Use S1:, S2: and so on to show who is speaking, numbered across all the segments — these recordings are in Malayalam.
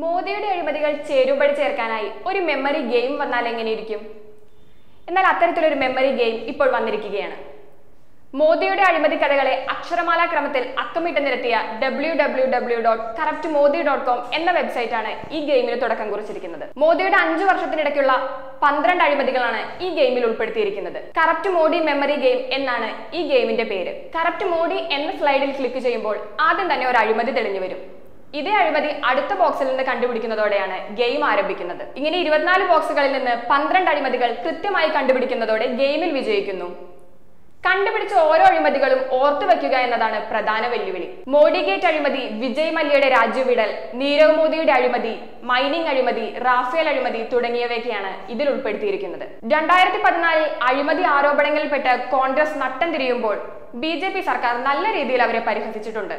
S1: മോദിയുടെ അഴിമതികൾ ചേരുമ്പടി ചേർക്കാനായി ഒരു മെമ്മറി ഗെയിം വന്നാൽ എങ്ങനെയിരിക്കും? എന്നാൽ അത്തരത്തിലൊരു മെമ്മറി ഗെയിം ഇപ്പോൾ വന്നിരിക്കുകയാണ്. മോദിയുടെ അഴിമതി കഥകളെ അക്ഷരമാല ക്രമത്തിൽ അക്കമിട്ട് നിരത്തിയ W W W dot corrupt Modi dot com എന്ന വെബ്സൈറ്റാണ് ഈ ഗെയിമിന് തുടക്കം കുറിച്ചിരിക്കുന്നത്. മോദിയുടെ അഞ്ചു വർഷത്തിനിടയ്ക്കുള്ള പന്ത്രണ്ട് അഴിമതികളാണ് ഈ ഗെയിമിൽ ഉൾപ്പെടുത്തിയിരിക്കുന്നത്. കറപ്റ്റ് മോഡി മെമ്മറി ഗെയിം എന്നാണ് ഈ ഗെയിമിന്റെ പേര്. കറപ്റ്റ് മോഡി എന്ന സ്ലൈഡിൽ ക്ലിക്ക് ചെയ്യുമ്പോൾ ആദ്യം തന്നെ ഒരു അഴിമതി തെളിഞ്ഞു വരും. ഇതേ അഴിമതി അടുത്ത ബോക്സിൽ നിന്ന് കണ്ടുപിടിക്കുന്നതോടെയാണ് ഗെയിം ആരംഭിക്കുന്നത്. ഇങ്ങനെ ഇരുപത്തിനാല് ബോക്സുകളിൽ നിന്ന് പന്ത്രണ്ട് അഴിമതികൾ കൃത്യമായി കണ്ടുപിടിക്കുന്നതോടെ ഗെയിമിൽ വിജയിക്കുന്നു. കണ്ടുപിടിച്ച ഓരോ അഴിമതികളും ഓർത്തു വെക്കുക എന്നതാണ് പ്രധാന വെല്ലുവിളി. മോഡിഗേറ്റ് അഴിമതി വിജയ് മല്യയുടെ രാജ്യവിടൽ നീരവ് മോദിയുടെ അഴിമതി മൈനിങ് അഴിമതി റാഫേൽ അഴിമതി തുടങ്ങിയവയൊക്കെയാണ് ഇതിൽ ഉൾപ്പെടുത്തിയിരിക്കുന്നത്. രണ്ടായിരത്തി പതിനാലിൽ അഴിമതി ആരോപണങ്ങളിൽപ്പെട്ട് കോൺഗ്രസ് നട്ടം തിരിയുമ്പോൾ ബി സർക്കാർ നല്ല രീതിയിൽ അവരെ പരിഹസിച്ചിട്ടുണ്ട്.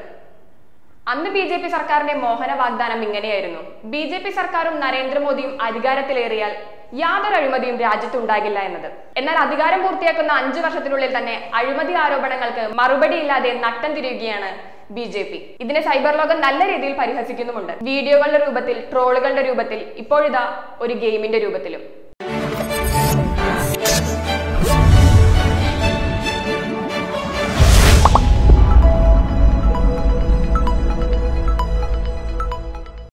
S1: അന്ന് ബി ജെ പി സർക്കാരിന്റെ മോഹന വാഗ്ദാനം ഇങ്ങനെയായിരുന്നു. ബി ജെ പി സർക്കാരും നരേന്ദ്രമോദിയും അധികാരത്തിലേറിയാൽ യാതൊരു അഴിമതിയും രാജ്യത്തുണ്ടാകില്ല എന്നത്. എന്നാൽ അധികാരം പൂർത്തിയാക്കുന്ന അഞ്ചു വർഷത്തിനുള്ളിൽ തന്നെ അഴിമതി ആരോപണങ്ങൾക്ക് മറുപടിയില്ലാതെ നട്ടം തിരിയുകയാണ് ബി ജെ പി. ഇതിനെ സൈബർ ലോകം നല്ല രീതിയിൽ പരിഹസിക്കുന്നുമുണ്ട്. വീഡിയോകളുടെ രൂപത്തിൽ ട്രോളുകളുടെ രൂപത്തിൽ ഇപ്പോഴിതാ ഒരു ഗെയിമിന്റെ രൂപത്തിലും.